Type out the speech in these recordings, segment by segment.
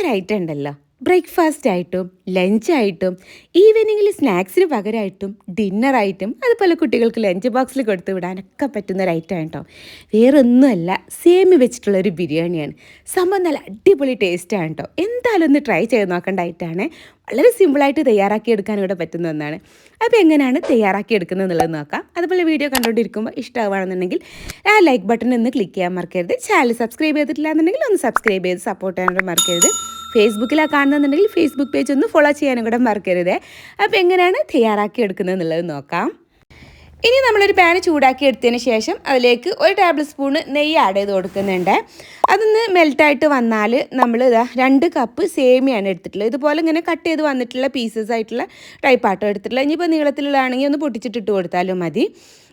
ഒരു ഐറ്റം ഉണ്ടല്ലോ. ബ്രേക്ക്ഫാസ്റ്റ് ആയിട്ടും ലഞ്ചായിട്ടും ഈവനിങ്ങിൽ സ്നാക്സിന് പകരമായിട്ടും ഡിന്നറായിട്ടും അതുപോലെ കുട്ടികൾക്ക് ലഞ്ച് ബോക്സിൽ കൊടുത്തു വിടാനൊക്കെ പറ്റുന്ന ഒരു ഐറ്റം കേട്ടോ വേറെ ഒന്നുമല്ല സേമി വെച്ചിട്ടുള്ള ഒരു ബിരിയാണിയാണ്. സംഭവം നല്ല അടിപൊളി ടേസ്റ്റാണ് കേട്ടോ എന്തായാലും ഒന്ന് ട്രൈ ചെയ്ത് നോക്കേണ്ട ഐറ്റമാണ് വളരെ സിമ്പിളായിട്ട് തയ്യാറാക്കി എടുക്കാൻ ഇവിടെ പറ്റുന്ന ഒന്നാണ്. അപ്പോൾ എങ്ങനെയാണ് തയ്യാറാക്കി എടുക്കുന്നത് എന്നുള്ളത് നോക്കാം. അതുപോലെ വീഡിയോ കണ്ടുകൊണ്ടിരിക്കുമ്പോൾ ഇഷ്ടമാണെന്നുണ്ടെങ്കിൽ ആ ലൈക്ക് ബട്ടൺ ഒന്ന് ക്ലിക്ക് ചെയ്യാൻ മറക്കരുത്. ചാനൽ സബ്സ്ക്രൈബ് ചെയ്തിട്ടില്ല എന്നുണ്ടെങ്കിൽ ഒന്ന് സബ്സ്ക്രൈബ് ചെയ്ത് സപ്പോർട്ട് ചെയ്യാനായിട്ട് മറക്കരുത്. ഫേസ്ബുക്കിലാണ് കാണുന്നുണ്ടെങ്കിൽ ഫേസ്ബുക്ക് പേജ് ഒന്ന് ഫോളോ ചെയ്യാനും കൂടെ മറക്കരുത്. അപ്പോൾ എങ്ങനെയാണ് തയ്യാറാക്കി എടുക്കുന്നത് എന്നുള്ളത് നോക്കാം. ഇനി നമ്മളൊരു പാൻ ചൂടാക്കി എടുത്തതിന് ശേഷം അതിലേക്ക് ഒരു ടേബിൾ സ്പൂണ് നെയ്യ് ആഡ് ചെയ്ത് കൊടുക്കുന്നുണ്ട്. അതൊന്ന് മെൽറ്റായിട്ട് വന്നാൽ നമ്മൾ ഇതാ രണ്ട് കപ്പ് സേമിയാണ് എടുത്തിട്ടുള്ളത്. ഇതുപോലെ ഇങ്ങനെ കട്ട് ചെയ്ത് വന്നിട്ടുള്ള പീസസ് ആയിട്ടുള്ള ടൈപ്പ് ആട്ടോ എടുത്തിട്ടുള്ളത്. ഇനിയിപ്പോൾ നീളത്തിലുള്ളതാണെങ്കിൽ ഒന്ന് പൊട്ടിച്ചിട്ടിട്ട് കൊടുത്താലും മതി.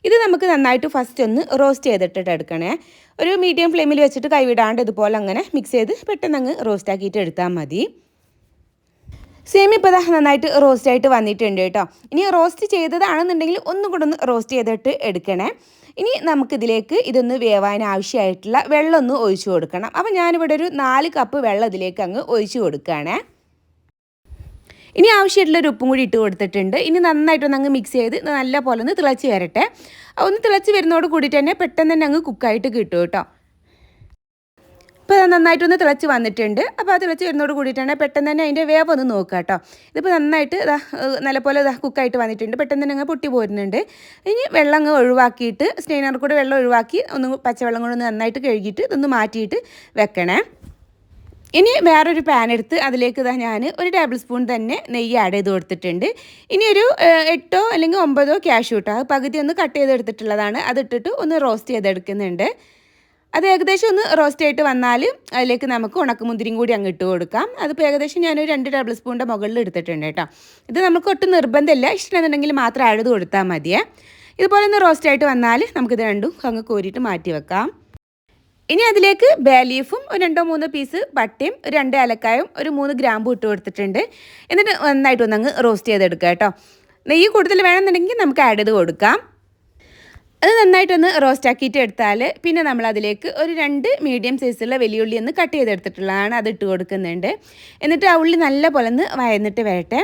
ഇത് നമുക്ക് നന്നായിട്ട് ഫസ്റ്റ് ഒന്ന് റോസ്റ്റ് ചെയ്തിട്ടിട്ട് എടുക്കണേ. ഒരു മീഡിയം ഫ്ലെയിമിൽ വെച്ചിട്ട് കൈവിടാണ്ട് ഇതുപോലെ അങ്ങനെ മിക്സ് ചെയ്ത് പെട്ടെന്ന് അങ്ങ് റോസ്റ്റ് ആക്കിയിട്ട് എടുത്താൽ മതി. സേമി ഇപ്പോൾ നന്നായിട്ട് റോസ്റ്റ് ആയിട്ട് വന്നിട്ടുണ്ട് കേട്ടോ. ഇനി റോസ്റ്റ് ചെയ്തതാണെന്നുണ്ടെങ്കിൽ ഒന്നും കൂടെ ഒന്ന് റോസ്റ്റ് ചെയ്തിട്ട് എടുക്കണേ. ഇനി നമുക്കിതിലേക്ക് ഇതൊന്ന് വേവാൻ ആവശ്യമായിട്ടുള്ള വെള്ളം ഒന്ന് ഒഴിച്ചു കൊടുക്കണം. അപ്പോൾ ഞാനിവിടെ ഒരു നാല് കപ്പ് വെള്ളം ഇതിലേക്ക് അങ്ങ് ഒഴിച്ചു കൊടുക്കുകയാണേ. ഇനി ആവശ്യമായിട്ടുള്ള ഒരു ഉപ്പും കൂടി ഇട്ട് കൊടുത്തിട്ടുണ്ട്. ഇനി നന്നായിട്ടൊന്ന് അങ്ങ് മിക്സ് ചെയ്ത് നല്ല പോലെ ഒന്ന് തിളച്ച് വരട്ടെ. ഒന്ന് തിളച്ച് വരുന്നതോട് കൂടിയിട്ട് തന്നെ പെട്ടെന്ന് തന്നെ അങ്ങ് കുക്കായിട്ട് കിട്ടും കേട്ടോ. ഇപ്പോൾ നന്നായിട്ടൊന്ന് തിളച്ച് വന്നിട്ടുണ്ട്. അപ്പോൾ ആ തിളച്ച് വരുന്നതോട് കൂടിയിട്ടാണ് പെട്ടെന്ന് തന്നെ അതിന്റെ വേവ് ഒന്ന് നോക്കുക കേട്ടോ. ഇതിപ്പോൾ നന്നായിട്ട് ഇതാ നല്ലപോലെ ഇതാ കുക്കായിട്ട് വന്നിട്ടുണ്ട്. പെട്ടെന്ന് തന്നെ അങ്ങ് പൊട്ടി പോരുന്നുണ്ട്. ഇനി വെള്ളം അങ്ങ് ഒഴിവാക്കിയിട്ട് സ്റ്റെയിനർ കൂടെ വെള്ളം ഒഴിവാക്കി ഒന്ന് പച്ചവെള്ളം കൊണ്ട് ഒന്ന് നന്നായിട്ട് കഴുകിയിട്ട് ഇതൊന്ന് മാറ്റിയിട്ട് വെക്കണേ. ഇനി വേറൊരു പാൻ എടുത്ത് അതിലേക്ക് ഇതാ ഞാൻ ഒരു ടേബിൾ സ്പൂൺ തന്നെ നെയ്യ് ആഡ് ചെയ്ത് കൊടുത്തിട്ടുണ്ട്. ഇനി ഒരു എട്ടോ അല്ലെങ്കിൽ ഒമ്പതോ ക്യാഷ് കിട്ടോ അത് പകുതി ഒന്ന് കട്ട് ചെയ്തെടുത്തിട്ടുള്ളതാണ്. അതിട്ടിട്ട് ഒന്ന് റോസ്റ്റ് ചെയ്തെടുക്കുന്നുണ്ട്. അത് ഏകദേശം ഒന്ന് റോസ്റ്റ് ആയിട്ട് വന്നാൽ അതിലേക്ക് നമുക്ക് ഉണക്കമുന്തിരിയും കൂടി അങ്ങ് ഇട്ട് കൊടുക്കാം. അതിപ്പോൾ ഏകദേശം ഞാനൊരു രണ്ട് ടേബിൾ സ്പൂണിന്റെ മുകളിൽ എടുത്തിട്ടുണ്ട് കേട്ടോ. ഇത് നമുക്ക് ഒട്ടും നിർബന്ധമില്ല. ഇഷ്ടമെന്നുണ്ടെങ്കിൽ മാത്രം അഴുത് കൊടുത്താൽ മതിയേ. ഇതുപോലെ ഒന്ന് റോസ്റ്റ് ആയിട്ട് വന്നാൽ നമുക്കിത് രണ്ടും അങ്ങ് കോരിയിട്ട് മാറ്റി വെക്കാം. ഇനി അതിലേക്ക് ബേലീഫും ഒരു രണ്ടോ മൂന്നോ പീസ് പട്ടയും ഒരു രണ്ട് ഏലക്കായും ഒരു മൂന്ന് ഗ്രാമ്പും ഇട്ട് കൊടുത്തിട്ടുണ്ട്. എന്നിട്ട് നന്നായിട്ട് ഒന്നങ്ങ് റോസ്റ്റ് ചെയ്തെടുക്കുക കേട്ടോ. നെയ്യ് കൂടുതൽ വേണമെന്നുണ്ടെങ്കിൽ നമുക്ക് ആഡ് ചെയ്ത് കൊടുക്കാം. അത് നന്നായിട്ടൊന്ന് റോസ്റ്റ് ആക്കിയിട്ട് എടുത്താൽ പിന്നെ നമ്മൾ അതിലേക്ക് ഒരു രണ്ട് മീഡിയം സൈസുള്ള വലിയ ഉള്ളി ഒന്ന് കട്ട് ചെയ്തെടുത്തിട്ടുള്ളതാണ് അത് ഇട്ട് കൊടുക്കുന്നുണ്ട്. എന്നിട്ട് ആ ഉള്ളി നല്ല പോലെ ഒന്ന് വയന്നിട്ട് വരട്ടെ.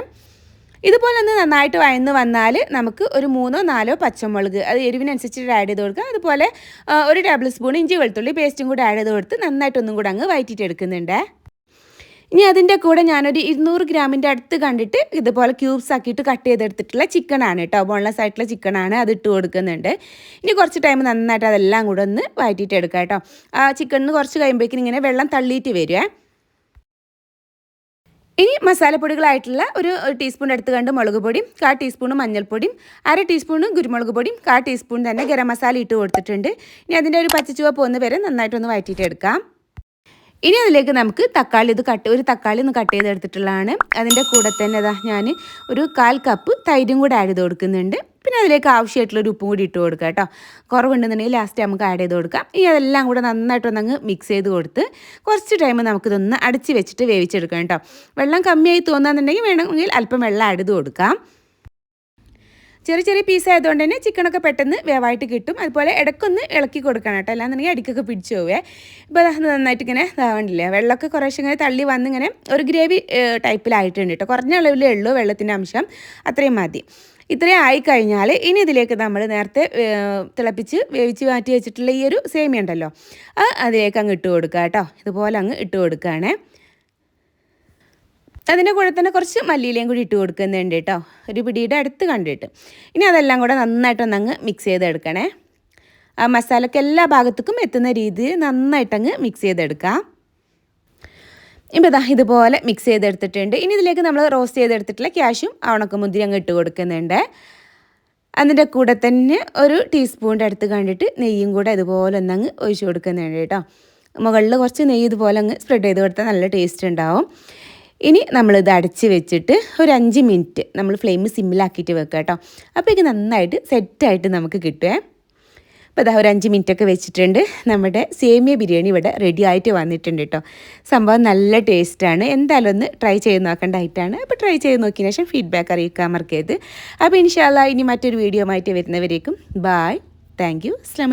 ഇതുപോലെ ഒന്ന് നന്നായിട്ട് വയന്ന് വന്നാൽ നമുക്ക് ഒരു മൂന്നോ നാലോ പച്ചമുളക് അത് എരിവിനനുസരിച്ച് ആഡ് ചെയ്ത് കൊടുക്കുക അതുപോലെ ഒരു ടേബിൾ സ്പൂൺ ഇഞ്ചി വെളുത്തുള്ളി പേസ്റ്റും കൂടി ആഡ് ചെയ്ത് കൊടുത്ത് നന്നായിട്ടൊന്നും കൂടെ അങ്ങ് വയറ്റിയിട്ട് എടുക്കുന്നുണ്ട് ഇനി അതിന്റെ കൂടെ ഞാനൊരു ഇരുന്നൂറ് ഗ്രാമിന്റെ അടുത്ത് കണ്ടിട്ട് ഇതുപോലെ ക്യൂബ്സ് ആക്കിയിട്ട് കട്ട് ചെയ്തെടുത്തിട്ടുള്ള ചിക്കനാണ് കേട്ടോ. ബോൺലെസ് ആയിട്ടുള്ള ചിക്കനാണ് അത് ഇട്ട് കൊടുക്കുന്നുണ്ട്. ഇനി കുറച്ച് ടൈം നന്നായിട്ട് അതെല്ലാം കൂടെ ഒന്ന് വയറ്റിയിട്ട് എടുക്കാം കേട്ടോ. ആ ചിക്കനിന് കുറച്ച് കഴിയുമ്പോഴേക്കും ഇങ്ങനെ വെള്ളം തള്ളിയിട്ട് വരിക. ഇനി മസാലപ്പൊടികളായിട്ടുള്ള ഒരു ടീസ്പൂൺ എടുത്ത് കണ്ട് മുളക് പൊടിയും കാ ടീസ്പൂൺ മഞ്ഞൾപ്പൊടിയും അര ടീസ്പൂൺ കുരുമുളക് പൊടിയും കാ ടീസ്പൂൺ തന്നെ ഗരം മസാല ഇട്ട് കൊടുത്തിട്ടുണ്ട്. ഇനി അതിന്റെ ഒരു പച്ചച്ചുവപ്പ് ഒന്ന് വരെ നന്നായിട്ടൊന്ന് വഴറ്റിയിട്ട് എടുക്കാം. ഇനി അതിലേക്ക് നമുക്ക് തക്കാളി ഇത് കട്ട് ഒരു തക്കാളി ഒന്ന് കട്ട് ചെയ്തെടുത്തിട്ടുള്ളതാണ്. അതിന്റെ കൂടെ തന്നെ അതാ ഞാൻ ഒരു കാൽ കപ്പ് തൈരും കൂടെ ആഡ് ചെയ്ത് കൊടുക്കുന്നുണ്ട്. പിന്നെ അതിലേക്ക് ആവശ്യമായിട്ടുള്ള ഒരു ഉപ്പും കൂടി ഇട്ട് കൊടുക്കുക കേട്ടോ. കുറവുണ്ടെന്നുണ്ടെങ്കിൽ ലാസ്റ്റ് നമുക്ക് ആഡ് ചെയ്ത് കൊടുക്കാം. ഈ അതെല്ലാം കൂടെ നന്നായിട്ടൊന്നങ്ങ് മിക്സ് ചെയ്ത് കൊടുത്ത് കുറച്ച് ടൈം നമുക്കിതൊന്ന് അടച്ച് വെച്ചിട്ട് വേവിച്ചെടുക്കാം കേട്ടോ. വെള്ളം കമ്മിയായി തോന്നുകയെന്നുണ്ടെങ്കിൽ വേണമെങ്കിൽ അല്പം വെള്ളം ആഡ് ചെയ്ത് കൊടുക്കാം. ചെറിയ ചെറിയ പീസ് ആയതുകൊണ്ട് തന്നെ ചിക്കനൊക്കെ പെട്ടെന്ന് വേവായിട്ട് കിട്ടും. അതുപോലെ ഇടയ്ക്കൊന്ന് ഇളക്കി കൊടുക്കണം കേട്ടോ. അല്ലാന്നുണ്ടെങ്കിൽ അടിക്കൊക്കെ പിടിച്ചു പോവേ. ഇപ്പോൾ നന്നായിട്ട് ഇങ്ങനെ ഇതാവണ്ടില്ലേ വെള്ളമൊക്കെ കുറേശ്ശെ ഇങ്ങനെ തള്ളി വന്നിങ്ങനെ ഒരു ഗ്രേവി ടൈപ്പിലായിട്ടുണ്ട് കേട്ടോ. കുറഞ്ഞ അളവിലേ ഉള്ളൂ വെള്ളത്തിന്റെ അംശം. അത്രയും മതി. ഇത്രയും ആയിക്കഴിഞ്ഞാൽ ഇനി ഇതിലേക്ക് നമ്മൾ നേരത്തെ തിളപ്പിച്ച് വേവിച്ച് മാറ്റി വെച്ചിട്ടുള്ള ഈ ഒരു സേമിയ ഉണ്ടല്ലോ അത് അതിലേക്ക് അങ്ങ് ഇട്ട് കൊടുക്കുക കേട്ടോ. ഇതുപോലെ അങ്ങ് ഇട്ട് കൊടുക്കുകയാണേ. അതിന്റെ കൂടെ തന്നെ കുറച്ച് മല്ലിയിലയും കൂടി ഇട്ട് കൊടുക്കുന്നുണ്ട് കേട്ടോ. ഒരു പിടിയുടെ അടുത്ത് കണ്ടിട്ട്. ഇനി അതെല്ലാം കൂടെ നന്നായിട്ടൊന്ന് അങ്ങ് മിക്സ് ചെയ്തെടുക്കണേ. ആ മസാലക്ക് എല്ലാ ഭാഗത്തേക്കും എത്തുന്ന രീതിയിൽ നന്നായിട്ടങ്ങ് മിക്സ് ചെയ്തെടുക്കാം. ഇപ്പോൾ ഇതാ ഇതുപോലെ മിക്സ് ചെയ്തെടുത്തിട്ടുണ്ട്. ഇനി ഇതിലേക്ക് നമ്മൾ റോസ്റ്റ് ചെയ്തെടുത്തിട്ടുള്ള ക്യാഷും മുന്തിരി അങ്ങ് ഇട്ട് കൊടുക്കുന്നുണ്ട്. അതിന്റെ കൂടെ തന്നെ ഒരു ടീസ്പൂണിന്റെ അടുത്ത് കണ്ടിട്ട് നെയ്യും കൂടെ ഇതുപോലെ ഒന്നങ്ങ് ഒഴിച്ചു കൊടുക്കുന്നുണ്ട് കേട്ടോ. മുകളിൽ കുറച്ച് നെയ്യ് ഇതുപോലെ അങ്ങ് സ്പ്രെഡ് ചെയ്ത് കൊടുത്താൽ നല്ല ടേസ്റ്റ് ഉണ്ടാവും. ഇനി നമ്മളിത് അടച്ച് വെച്ചിട്ട് ഒരു അഞ്ച് മിനിറ്റ് നമ്മൾ ഫ്ലെയിം സിമ്മിലാക്കിയിട്ട് വെക്കുക കേട്ടോ. അപ്പോൾ ഇത് നന്നായിട്ട് സെറ്റായിട്ട് നമുക്ക് കിട്ടുമേ അപ്പോൾ ഇതാ ഒരു അഞ്ച് മിനിറ്റൊക്കെ വെച്ചിട്ടുണ്ട്. നമ്മുടെ സേമിയ ബിരിയാണി ഇവിടെ റെഡി ആയിട്ട് വന്നിട്ടുണ്ട് കേട്ടോ. സംഭവം നല്ല ടേസ്റ്റാണ് എന്തായാലും ഒന്ന് ട്രൈ ചെയ്ത് നോക്കേണ്ട അപ്പോൾ ട്രൈ ചെയ്ത് നോക്കിയതിന് ശേഷം ഫീഡ്ബാക്ക് അറിയിക്കാൻ മറക്കരുത്. അപ്പോൾ ഇൻഷാല്ല ഇനി മറ്റൊരു വീഡിയോ ആയിട്ട് വരുന്നവരേക്കും. ബായ് താങ്ക് യു അസ്സാം